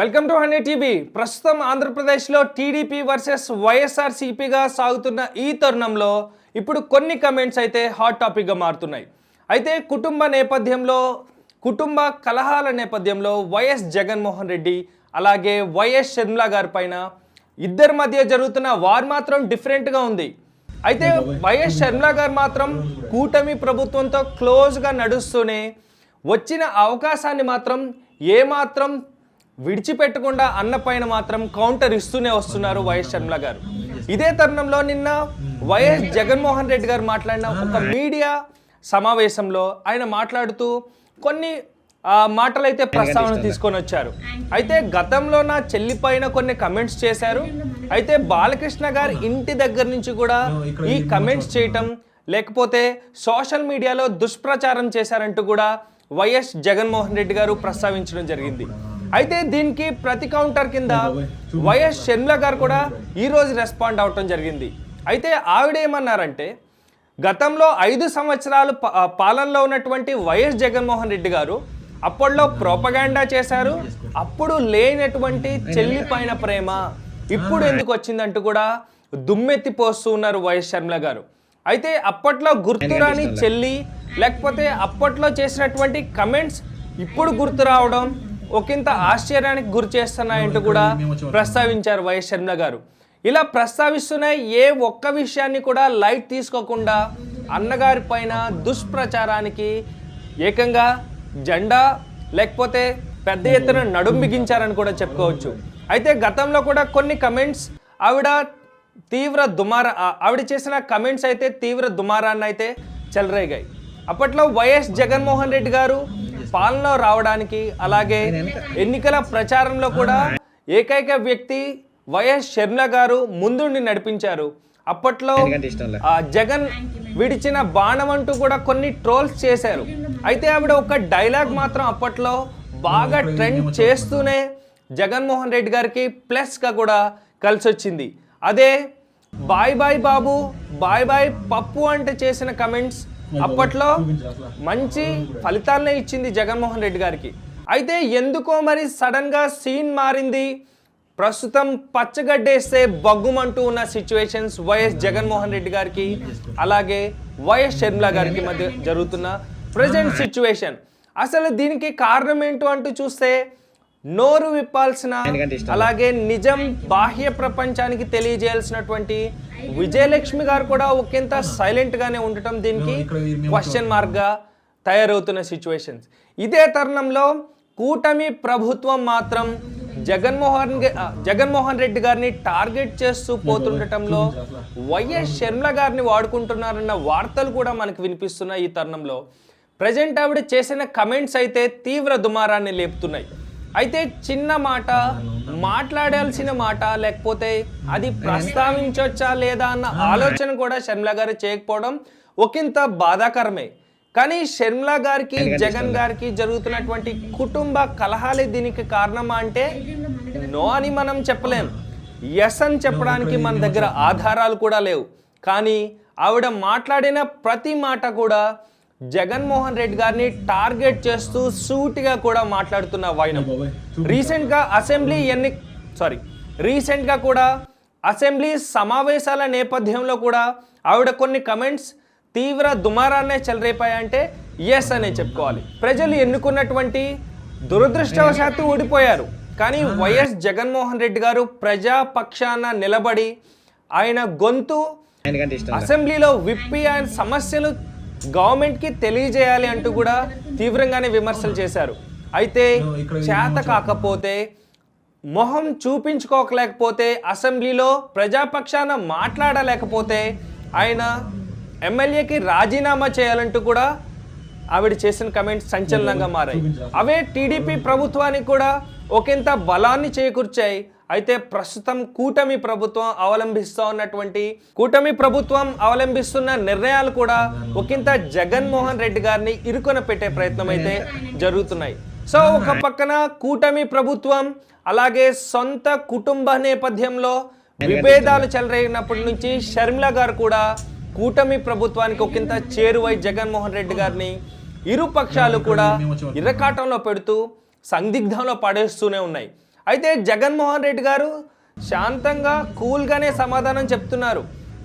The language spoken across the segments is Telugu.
Welcome to hundred TV. ప్రస్తుతం ఆంధ్రప్రదేశ్లో టీడీపీ వర్సెస్ వైఎస్ఆర్ సిపిగా సాగుతున్న ఈ తరుణంలో ఇప్పుడు కొన్ని కమెంట్స్ అయితే హాట్ టాపిక్గా మారుతున్నాయి. అయితే కుటుంబ నేపథ్యంలో కుటుంబ కలహాల నేపథ్యంలో వైఎస్ జగన్మోహన్ రెడ్డి అలాగే వైఎస్ షర్మిల గారి పైన ఇద్దరి మధ్య జరుగుతున్న వార్ మాత్రం డిఫరెంట్గా ఉంది. అయితే వైఎస్ షర్మిల గారు మాత్రం కూటమి ప్రభుత్వంతో క్లోజ్గా నడుస్తూనే వచ్చిన అవకాశాన్ని మాత్రం ఏమాత్రం విడిచిపెట్టకుండా అన్న పైన మాత్రం కౌంటర్ ఇస్తూనే వస్తున్నారు వైఎస్ షర్మిల గారు. ఇదే తరుణంలో నిన్న వైఎస్ జగన్మోహన్ రెడ్డి గారు మాట్లాడిన ఒక మీడియా సమావేశంలో ఆయన మాట్లాడుతూ కొన్ని మాటలైతే ప్రస్తావన తీసుకొని వచ్చారు. అయితే గతంలో నా చెల్లి పైన కొన్ని కమెంట్స్ చేశారు. అయితే బాలకృష్ణ గారు ఇంటి దగ్గర నుంచి కూడా ఈ కమెంట్స్ చేయటం లేకపోతే సోషల్ మీడియాలో దుష్ప్రచారం చేశారంటూ కూడా వైఎస్ జగన్మోహన్ రెడ్డి గారు ప్రస్తావించడం జరిగింది. అయితే దీనికి ప్రతి కౌంటర్ కింద వైఎస్ షర్మిల గారు కూడా ఈ రోజు రెస్పాండ్ అవటం జరిగింది. అయితే ఆవిడ ఏమన్నారంటే గతంలో ఐదు సంవత్సరాలు పాలనలో ఉన్నటువంటి వైఎస్ జగన్మోహన్ రెడ్డి గారు అప్పట్లో ప్రోపగాండా చేశారు. అప్పుడు లేనటువంటి చెల్లి పైన ప్రేమ ఇప్పుడు ఎందుకు వచ్చిందంటూ కూడా దుమ్మెత్తి పోస్తూ ఉన్నారు వైఎస్ షర్మిల గారు. అయితే అప్పట్లో గుర్తురాని చెల్లి లేకపోతే అప్పట్లో చేసినటువంటి కమెంట్స్ ఇప్పుడు గుర్తు రావడం ఒకంత ఆశ్చర్యానికి గురి చేస్తున్నాయంటూ కూడా ప్రస్తావించారు వైఎస్ షర్మిల గారు. ఇలా ప్రస్తావిస్తున్న ఏ ఒక్క విషయాన్ని కూడా లైట్ తీసుకోకుండా అన్నగారి పైన దుష్ప్రచారానికి ఏకంగా జెండా లేకపోతే పెద్ద ఎత్తున నడుం బిగించారని కూడా చెప్పుకోవచ్చు. అయితే గతంలో కూడా కొన్ని కమెంట్స్ ఆవిడ తీవ్ర దుమార ఆవిడ చేసిన కమెంట్స్ అయితే తీవ్ర దుమారాన్ని అయితే చెలరేగాయి. అప్పట్లో వైఎస్ జగన్మోహన్ రెడ్డి గారు పాలనలో రావడానికి అలాగే ఎన్నికల ప్రచారంలో కూడా ఏకైక వ్యక్తి వైఎస్ షర్మిల గారు ముందుండి నడిపించారు. అప్పట్లో జగన్ విడిచిన బాణం అంటూ కూడా కొన్ని ట్రోల్స్ చేశారు. అయితే ఆవిడ ఒక డైలాగ్ మాత్రం అప్పట్లో బాగా ట్రెండ్ చేస్తూనే జగన్మోహన్ రెడ్డి గారికి ప్లస్గా కూడా కలిసి వచ్చింది అదే బాయ్ బాయ్ బాబు బాయ్ బాయ్ పప్పు అంటే చేసిన కమెంట్స్ అప్పట్లో మంచి ఫలితాలనే ఇచ్చింది జగన్మోహన్ రెడ్డి గారికి. అయితే ఎందుకో మరి సడన్గా సీన్ మారింది. ప్రస్తుతం పచ్చగడ్డేస్తే బగ్గుమంటూ ఉన్న సిచ్యువేషన్స్ వైఎస్ జగన్మోహన్ రెడ్డి గారికి అలాగే వైఎస్ షర్మిల గారికి మధ్య జరుగుతున్న ప్రజెంట్ సిచ్యువేషన్. అసలు దీనికి కారణం ఏంటో అంటూ చూస్తే నోరు విప్పాల్సిన అలాగే నిజం బాహ్య ప్రపంచానికి తెలియజేయాల్సినటువంటి విజయలక్ష్మి గారు కూడా ఒకంత సైలెంట్ గానే ఉండటం దీనికి క్వశ్చన్ మార్క్గా తయారవుతున్న సిచ్యువేషన్స్ ఇదే తరుణంలో కూటమి ప్రభుత్వం మాత్రం జగన్మోహన్ జగన్మోహన్ రెడ్డి గారిని టార్గెట్ చేస్తూ పోతుండటంలో వైఎస్ షర్మిల గారిని వాడుకుంటున్నారన్న వార్తలు కూడా మనకు వినిపిస్తున్నాయి ఈ తరుణంలో. ప్రజెంట్ ఆవిడ చేసిన కమెంట్స్ అయితే తీవ్ర దుమారాన్ని లేపుతున్నాయి. అయితే చిన్న మాట మాట్లాడాల్సిన మాట లేకపోతే అది ప్రస్తావించవచ్చా లేదా అన్న ఆలోచన కూడా షర్మిల గారు చేయకపోవడం ఒకంత బాధాకరమే. కానీ షర్మిల గారికి జగన్ గారికి జరుగుతున్నటువంటి కుటుంబ కలహాలే దీనికి కారణమా అంటే నో అని మనం చెప్పలేం. ఎస్ అని చెప్పడానికి మన దగ్గర ఆధారాలు కూడా లేవు. కానీ ఆవిడ మాట్లాడిన ప్రతి మాట కూడా జగన్మోహన్ రెడ్డి గారిని టార్గెట్ చేస్తూ సూటిగా కూడా మాట్లాడుతున్న వైనం. రీసెంట్గా అసెంబ్లీ ఎన్ని సారీ రీసెంట్గా కూడా అసెంబ్లీ సమావేశాల నేపథ్యంలో కూడా ఆవిడ కొన్ని కమెంట్స్ తీవ్ర దుమారాన్నే చెలరేపాయంటే ఎస్ అనే చెప్పుకోవాలి. ప్రజలు ఎన్నుకున్నటువంటి దురదృష్టవశాత్తు ఓడిపోయారు. కానీ వైఎస్ జగన్మోహన్ రెడ్డి గారు ప్రజా పక్షాన నిలబడి ఆయన గొంతు అసెంబ్లీలో విప్పి ఆయన సమస్యలు గవర్నమెంట్కి తెలియజేయాలి అంటూ కూడా తీవ్రంగానే విమర్శలు చేశారు. అయితే చేత కాకపోతే మొహం చూపించుకోకలేకపోతే అసెంబ్లీలో ప్రజాపక్షాన మాట్లాడలేకపోతే ఆయన ఎమ్మెల్యేకి రాజీనామా చేయాలంటూ కూడా ఆవిడ చేసిన కమెంట్స్ సంచలనంగా మారాయి. అవే టీడీపీ ప్రభుత్వానికి కూడా ఒకంత బలాన్ని చేకూర్చాయి. అయితే ప్రస్తుతం కూటమి ప్రభుత్వం అవలంబిస్తూ ఉన్నటువంటి కూటమి ప్రభుత్వం అవలంబిస్తున్న నిర్ణయాలు కూడా ఒకంత జగన్మోహన్ రెడ్డి గారిని ఇరుకొన పెట్టే ప్రయత్నం అయితే జరుగుతున్నాయి. సో ఒక పక్కన కూటమి ప్రభుత్వం అలాగే సొంత కుటుంబ నేపథ్యంలో విభేదాలు చెలరేగినప్పటి నుంచి షర్మిల గారు కూడా కూటమి ప్రభుత్వానికి ఒకంత చేరువై జగన్మోహన్ రెడ్డి గారిని ఇరు పక్షాలు కూడా ఇరకాటంలో పెడుతూ సందిగ్ధంలో పడేస్తూనే ఉన్నాయి. అయితే జగన్మోహన్ రెడ్డి గారు శాంతంగా కూల్గానే సమాధానం చెప్తున్నారు.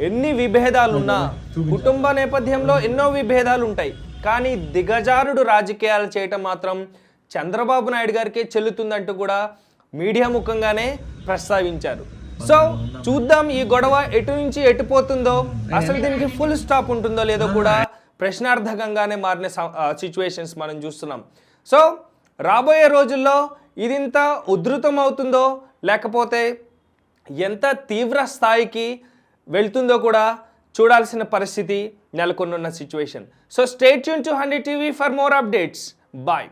ఎన్ని విభేదాలున్నా కుటుంబ నేపథ్యంలో ఎన్నో విభేదాలు ఉంటాయి కానీ దిగజారుడు రాజకీయాలు చేయటం మాత్రం చంద్రబాబు నాయుడు గారికే చెల్లుతుందంటూ కూడా మీడియా ముఖంగానే ప్రస్తావించారు. సో చూద్దాం ఈ గొడవ ఎటు నుంచి ఎటు పోతుందో అసలు దీనికి ఫుల్ స్టాప్ ఉంటుందో లేదో కూడా ప్రశ్నార్థకంగానే మారిన సిచ్యువేషన్స్ మనం చూస్తున్నాం. సో రాబోయే రోజుల్లో ఇదింత ఉధృతం అవుతుందో లేకపోతే ఎంత తీవ్ర స్థాయికి వెళ్తుందో కూడా చూడాల్సిన పరిస్థితి నెలకొన్న situation so state Yoon to hundred TV for more updates bye